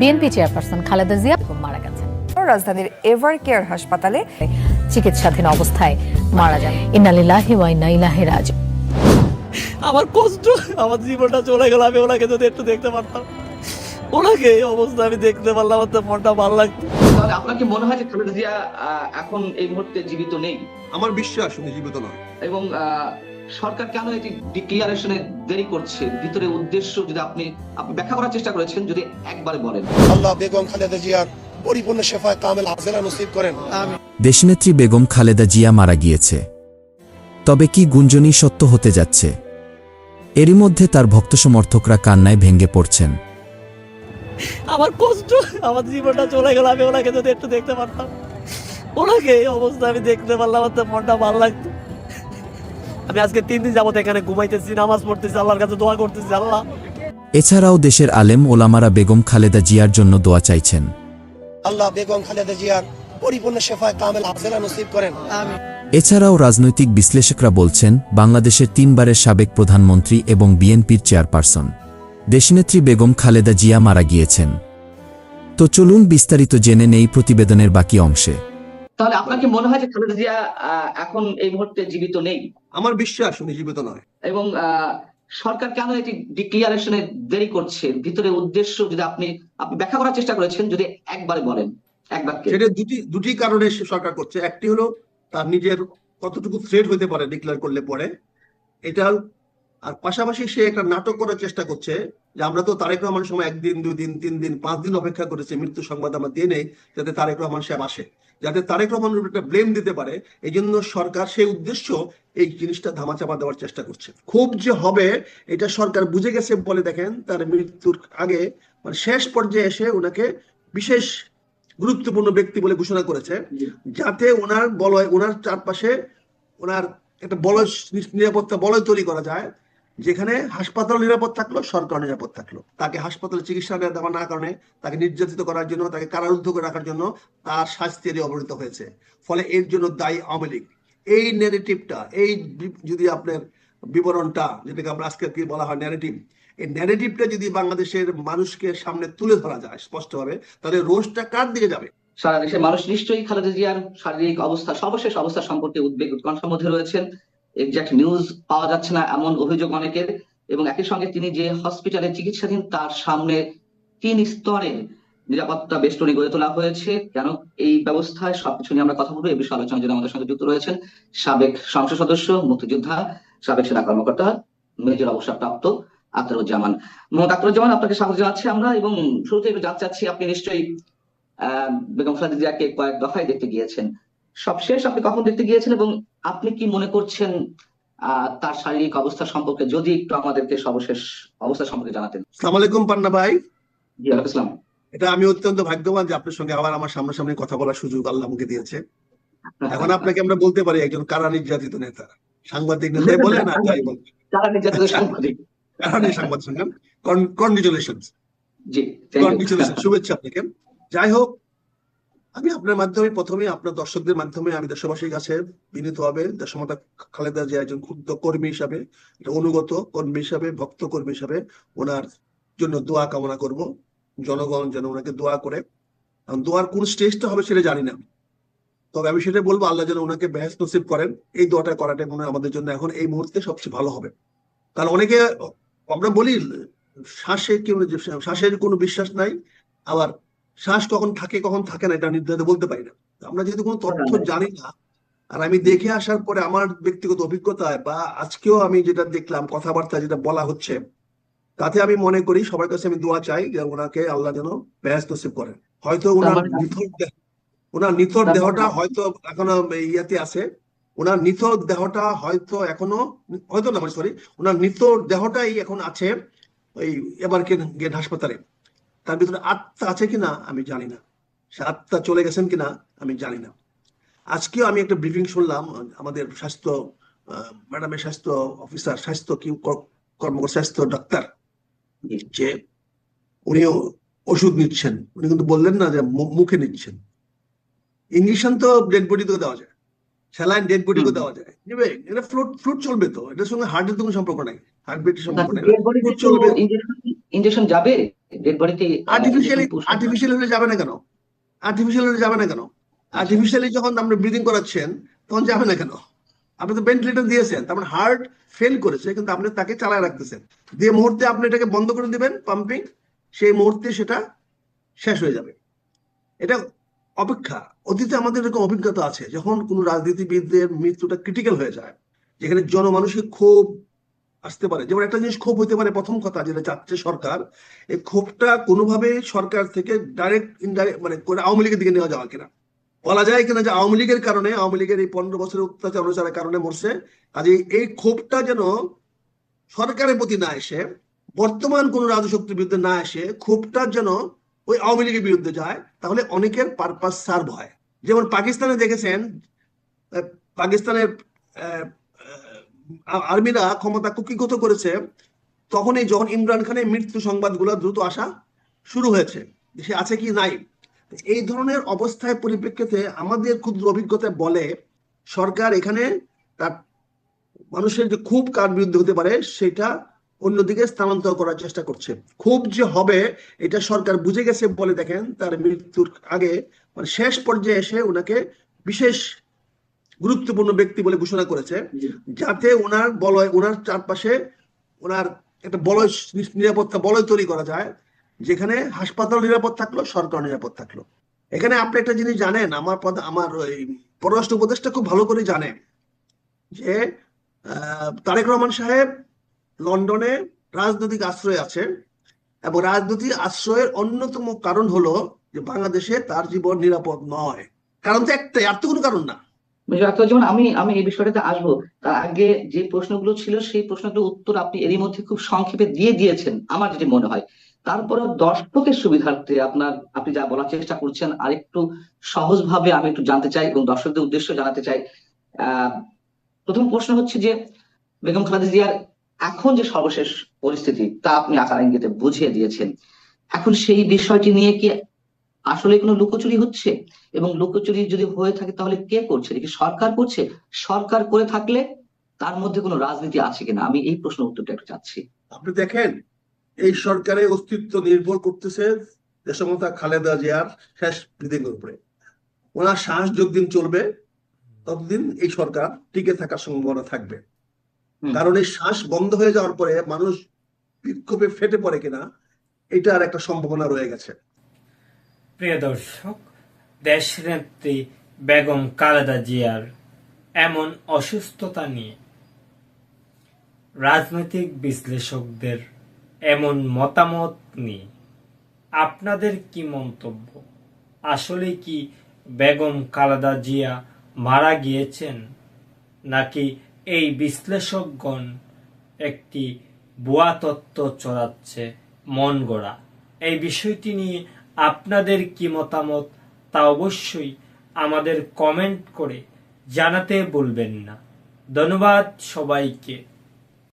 BNP chairperson Khaleda Zia মারা গেছেন। রাজধানীর এভার কেয়ার হাসপাতালে চিকিৎসাধীন অবস্থায় মারা যান। ইন্নালিল্লাহি ওয়া ইন্না ইলাইহি রাজিউন। আমার কষ্ট আমার জীবনটা চলে গেল আমি ওনাকে যদি একটু দেখতে পারতাম। ওনাকে এই অবস্থা আমি দেখতে পারলাম আমার তো মনটা ভালো লাগতো। তাহলে আপনার কি মনে হয় যে খালেদা জিয়া এখন এই মুহূর্তে জীবিত নেই? আমার বিশ্বাস উনি জীবিত নয়। এবং আহ, সরকার কেন এটি ডিক্লিয়ারেশনে দেরি করছে? ভিতরে উদ্দেশ্য যদি আপনি আপনি ব্যাখ্যা করার চেষ্টা করেছেন যদি একবারে বলেন। আল্লাহ বেগম খালেদা জিয়ার পরিপূর্ণ শেফায় কামেল হাজেরা নসিব করেন। দেশনেত্রী বেগম খালেদা জিয়া মারা গিয়েছে। তবে কি গুঞ্জনই সত্য হতে যাচ্ছে? এরই মধ্যে তার ভক্ত সমর্থকরা কান্নায় ভেঙে পড়ছেন। আমার কষ্ট আমার জীবনটা চলে গেল আমি ওনাকে যদি একটু দেখতে পারতাম। ওনাকে এই অবস্থা আমি দেখতে পারলাম আমার মনটা ভালো লাগতো। আমি আজকে তিন দিন যাবত এখানে ঘুমাইতেছি নামাজ পড়তেছি আল্লাহর কাছে দোয়া করতেছি আল্লাহ। এছাড়াও দেশের আলেম ওলামারা বেগম খালেদা জিয়ার জন্য দোয়া চাইছেন। আল্লাহ বেগম খালেদা জিয়ার পরিপূর্ণ শেফায় কামেল হাজেরা নসিব করেন। এছাড়াও রাজনৈতিক বিশ্লেষকরা বলছেন বাংলাদেশের তিনবারের সাবেক প্রধানমন্ত্রী এবং বিএনপির চেয়ারপারসন দেশনেত্রী বেগম খালেদা জিয়া মারা গিয়েছেন। তো চলুন বিস্তারিত জেনে নেই প্রতিবেদনের বাকি অংশে। তাহলে আপনার কি মনে হয় যে খালেদা জিয়া এখন এই মুহূর্তে জীবিত নেই? আমার বিশ্বাস উনি জীবিত নয়। এবং সরকার কেন এটি ডিক্লিয়ারেশনে দেরি করছে? ভিতরে উদ্দেশ্য যদি আপনি আপনি ব্যাখ্যা করার চেষ্টা করেছেন যদি একবারে বলেন এক বাক্যে। সেটা দুটি দুটি কারণে সরকার করছে। একটি হলো তার নিজের কতটুকু থ্রেট হতে পারে ডিক্লেয়ার করলে পরে। এটা আর পাশাপাশি সে একটা নাটক করার চেষ্টা করছে যে আমরা তো তারেক রহমান সময় একদিন দুই দিন তিন দিন পাঁচ দিন অপেক্ষা করেছি মৃত্যু সংবাদ আমরা দিয়ে নেই যাতে তারেক রহমান সাহেব আসে। যাতে তারেক রহমানের উপর একটা ব্লেম দিতে পারে এই জন্য সরকার সেই উদ্দেশ্য এই জিনিসটা ধামাচাপা দেওয়ার চেষ্টা করছে। খুব যে হবে এটা সরকার বুঝে গেছে বলে দেখেন তার মৃত্যুর আগে মানে শেষ পর্যায়ে এসে ওনাকে বিশেষ গুরুত্বপূর্ণ ব্যক্তি বলে ঘোষণা করেছে যাতে ওনার বলয় ওনার চারপাশে ওনার একটা বলয় নিরাপত্তা বলয় তৈরি করা যায় যেখানে হাসপাতাল নিরাপদ থাকল, সরকার নিরাপদ থাকল। তাকে হাসপাতালে চিকিৎসা দেওয়া না কারণে তাকে নির্যাতিত করার জন্য, তাকে কারারুদ্ধ করে রাখার জন্য তার শাস্তি অবনীত হয়েছে। ফলে এর জন্য দায়ী আওয়ামী লীগ। এই নেগেটিভটা এই যদি আপনার বিবরণটা, যেটাকে আমরা আজকে কি বলা হয় ন্যারেটিভ এই ন্যারেটিভটা যদি বাংলাদেশের মানুষকে সামনে তুলে ধরা যায় স্পষ্টভাবে, তাহলে রোজটা কার দিকে যাবে? সারা দেশের মানুষ নিশ্চয়ই খালেদা জিয়ার শারীরিক অবস্থা, সর্বশেষ অবস্থা সম্পর্কে উদ্বেগ উৎকণ্ঠার মধ্যে রয়েছেন। এক্সাক্ট নিউজ পাওয়া যাচ্ছে না এমন অভিযোগ অনেকের এবং একই সঙ্গে তিনি যে হসপিটালে চিকিৎসাধীন তার সামনে তিন স্তরে নিরাপত্তা বেষ্টনী গড়ে তোলা হয়েছে। কেন এই ব্যবস্থায় সবকিছু নিয়ে আমরা কথা বলব এই বিষয়ে আলোচনার জন্য আমাদের সঙ্গে যুক্ত রয়েছেন সাবেক সংসদ সদস্য, মুক্তিযোদ্ধা, সাবেক সেনা কর্মকর্তা, মেজর অবসরপ্রাপ্ত আখতারুজ্জামান। মোহাম্মদ আখতারুজ্জামান, আপনাকে স্বাগত জানাচ্ছি আমরা এবং শুরুতে একটু জানতে চাচ্ছি, আপনি নিশ্চয়ই বেগম খালেদা জিয়াকে কয়েক দফায় দেখতে গিয়েছেন। সবশেষ আপনি কখন দেখতে গিয়েছেন এবং আপনি কি মনে করছেন তার শারীরিক অবস্থা সম্পর্কে যদি একটু আমাদেরকে সর্বশেষ অবস্থা সম্পর্কে জানাতেন? সালাম আলাইকুম পান্না ভাই। জি আলাইকুম এটা আমি অত্যন্ত ভাগ্যবান যে আপনার সঙ্গে আবার আমার সামনাসামনি কথা বলার সুযোগ আল্লাহ আমাকে দিয়েছে। এখন আপনাকে আমরা বলতে পারি একজন কারা নির্যাতিত নেতা। সাংবাদিক নেতাই বলেন আর যাই বলেন যারা নির্যাতিত সাংবাদিক? কারা নেই সংবাদ কনগ্রেচুলেশন জি কনগ্রেচুলেশন শুভেচ্ছা আপনাকে। যাই হোক আমি আপনার মাধ্যমে প্রথমে, আপনার দর্শকদের মাধ্যমে আমি দেশবাসীর কাছে বিনীত হবে, দেশমাতা খালেদা যে একজন ক্ষুদ্র কর্মী হিসাবে অনুগত কর্মী হিসাবে, ভক্ত কর্মী হিসাবে ওনার জন্য দোয়া কামনা করব। জনগণ যেন ওনাকে দোয়া করে। দোয়ার কোন স্টেজটা হবে সেটা জানি না তবে আমি সেটা বলব, আল্লাহ যেন ওনাকে বেহেস নসিব করেন। এই দোয়াটা করাটা মনে আমাদের জন্য এখন এই মুহূর্তে সবচেয়ে ভালো হবে। কারণ অনেকে, আমরা বলি, শ্বাসে কি শ্বাসের কোনো বিশ্বাস নাই, আবার শ্বাস কখন থাকে কখন থাকে না এটা নির্ধারিত বলতে পারি না। আমরা যেহেতু কোনো তথ্য জানি না আর আমি দেখে আসার পরে আমার ব্যক্তিগত অভিজ্ঞতায় বা আজকেও আমি যেটা দেখলাম কথাবার্তা যেটা বলা হচ্ছে তাতে আমি মনে করি সবার কাছে আমি দোয়া চাই যে ওনাকে আল্লাহ যেন বেহেস নসিব করেন। হয়তো ওনার নিথর দেহ- ওনার নিথর দেহটা হয়তো এখনও ইয়াতে আছে ওনার নিথর দেহটা হয়তো এখনও হয়তো না সরি ওনার নিথর দেহটাই এখন আছে ওই এবার গেট হাসপাতালে। তার ভিতরে আত্মা আছে কিনা আমি জানি না। সে আত্মা চলে গেছেন কিনা আমি জানি না। আজকেও আমি একটা ব্রিফিং শুনলাম আমাদের স্বাস্থ্য ম্যাডামের স্বাস্থ্য অফিসার স্বাস্থ্য কি কর- কর্মকর্তা স্বাস্থ্য ডাক্তার যে উনিও ওষুধ নিচ্ছেন। উনি কিন্তু বললেন না যে মুখে নিচ্ছেন। ইঞ্জেকশন তো ডেড বডিতে দেওয়া যায়। স্যালাইন ডেড বডিকে হুম। দেওয়া যায়। নেবে এটা ফ্লুট ফ্লুট চলবে তো। এটার সঙ্গে হার্টের তো কোনো সম্পর্ক নাই। হার্ট বিটের সম্পর্ক নেই। তে তো চলবে। injection যাবে? ডেড বডিতে আর্টিফিশিয়ালি আর্টিফিশিয়াল হলে যাবে না কেন? আর্টিফিশিয়াল হলে যাবে না কেন? আর্টিফিশিয়ালি যখন আপনি ব্রিদিং করাচ্ছেন তখন যাবে না কেন? আপনি তো ভেন্টিলেটর দিয়েছেন তার মানে হার্ট ফেল করেছে কিন্তু আপনি তাকে চালায় রাখতেছেন। যে মুহূর্তে আপনি এটাকে বন্ধ করে দিবেন পাম্পিং সেই মুহূর্তে সেটা শেষ হয়ে যাবে। এটা অপেক্ষা। অতীতে আমাদের এরকম অভিজ্ঞতা আছে যখন কোনো রাজনীতিবিদদের মৃত্যুটা ক্রিটিক্যাল হয়ে যায় যেখানে জনমানুষের ক্ষোভ আসতে পারে। যেমন একটা জিনিস ক্ষোভ হতে পারে, প্রথম কথা যেটা চাচ্ছে সরকার এই ক্ষোভটা কোনোভাবে সরকার থেকে ডাইরেক্ট ইনডাইরেক্ট মানে আওয়ামী লীগের দিকে নেওয়া যাওয়া কিনা। বলা যায় কিনা যে আওয়ামী লীগের কারণে, আওয়ামী লীগের এই পনেরো বছরের অত্যাচার অনুচারের কারণে মরছে। কাজে এই ক্ষোভটা যেন সরকারের প্রতি না এসে, বর্তমান কোন রাজশক্তির বিরুদ্ধে না এসে ক্ষোভটা যেন ওই আওয়ামী লীগের বিরুদ্ধে যায়, তাহলে অনেকের পারপাস সার্ভ হয়। যেমন পাকিস্তানে দেখেছেন পাকিস্তানের আর্মিরা ক্ষমতা কুকিগত করেছে, তখনই যখন ইমরান খানের মৃত্যু সংবাদগুলো দ্রুত আসা শুরু হয়েছে, সে আছে কি নাই? এই ধরনের অবস্থায় পরিপ্রেক্ষিতে আমাদের ক্ষুদ্র অভিজ্ঞতা বলে, সরকার এখানে তার মানুষের যে খুব কার বিরুদ্ধে হতে পারে, সেটা অন্যদিকে স্থানান্তর করার চেষ্টা করছে। খুব যে হবে, এটা সরকার বুঝে গেছে বলে দেখেন, তার মৃত্যুর আগে মানে শেষ পর্যায়ে এসে ওনাকে বিশেষ গুরুত্বপূর্ণ ব্যক্তি বলে ঘোষণা করেছে যাতে ওনার বলয় ওনার চারপাশে ওনার একটা বলয় নিরাপত্তা বলয় তৈরি করা যায় যেখানে হাসপাতাল নিরাপদ থাকল সরকার নিরাপদ থাকল। এখানে আপনি একটা জিনিস জানেন আমার পদ আমার ওই পররাষ্ট্র উপদেষ্টা খুব ভালো করে জানে যে আহ, তারেক রহমান সাহেব লন্ডনে রাজনৈতিক আশ্রয় আছে এবং রাজনৈতিক আশ্রয়ের অন্যতম কারণ হলো যে বাংলাদেশে তার জীবন নিরাপদ নয়। কারণ তো একটাই আর তো কোনো কারণ না। যেমন আমি আমি এই বিষয়টাতে আসব, তার আগে যে প্রশ্নগুলো ছিল, সেই প্রশ্নগুলোর উত্তর আপনি এরই মধ্যে খুব সংক্ষেপে দিয়ে দিয়েছেন, আমার যেটি মনে হয়। তারপরে দর্শকের সুবিধার্থে আপনার, আপনি যা বলার চেষ্টা করছেন আর আরেকটু সহজভাবে আমি একটু জানতে চাই এবং দর্শকদের উদ্দেশ্য জানাতে চাই। প্রথম প্রশ্ন হচ্ছে যে, বেগম খালেদা জিয়ার এখন যে সর্বশেষ পরিস্থিতি, তা আপনি আকার ইঙ্গিতে বুঝিয়ে দিয়েছেন। এখন সেই বিষয়টি নিয়ে কি আসলে কোনো লুকোচুরি হচ্ছে? এবং লুকোচুরি যদি হয়ে থাকে তাহলে কে করছে? এটা কি সরকার করছে? সরকার করে থাকলে তার মধ্যে কোনো রাজনীতি আছে কিনা? আমি এই প্রশ্ন উত্তরটা একটু চাচ্ছি। আপনি দেখেন এই সরকারের অস্তিত্ব নির্ভর করতেছে দেশমতা খালেদা জিয়ার শেষ ব্রিদিং উপরে। ওনার শ্বাস যতদিন চলবে ততদিন এই সরকার টিকে থাকার সম্ভাবনা থাকবে। কারণ এই শ্বাস বন্ধ হয়ে যাওয়ার পরে মানুষ বিক্ষোভে ফেটে পড়ে কিনা এটার একটা সম্ভাবনা রয়ে গেছে। প্রিয় দর্শক, দেশনেত্রী বেগম খালেদা জিয়ার এমন অসুস্থতা নিয়ে রাজনৈতিক বিশ্লেষকদের এমন মতামত নিয়ে আপনাদের কি মন্তব্য? আসলে কি বেগম খালেদা জিয়া মারা গিয়েছেন, নাকি এই বিশ্লেষকগণ একটি ভুয়া তত্ত্ব চড়াচ্ছে মন গড়া? এই বিষয়টি নিয়ে আপনাদের কি মতামত তা অবশ্যই আমাদের কমেন্ট করে জানাতে বলবেন না। ধন্যবাদ সবাইকে।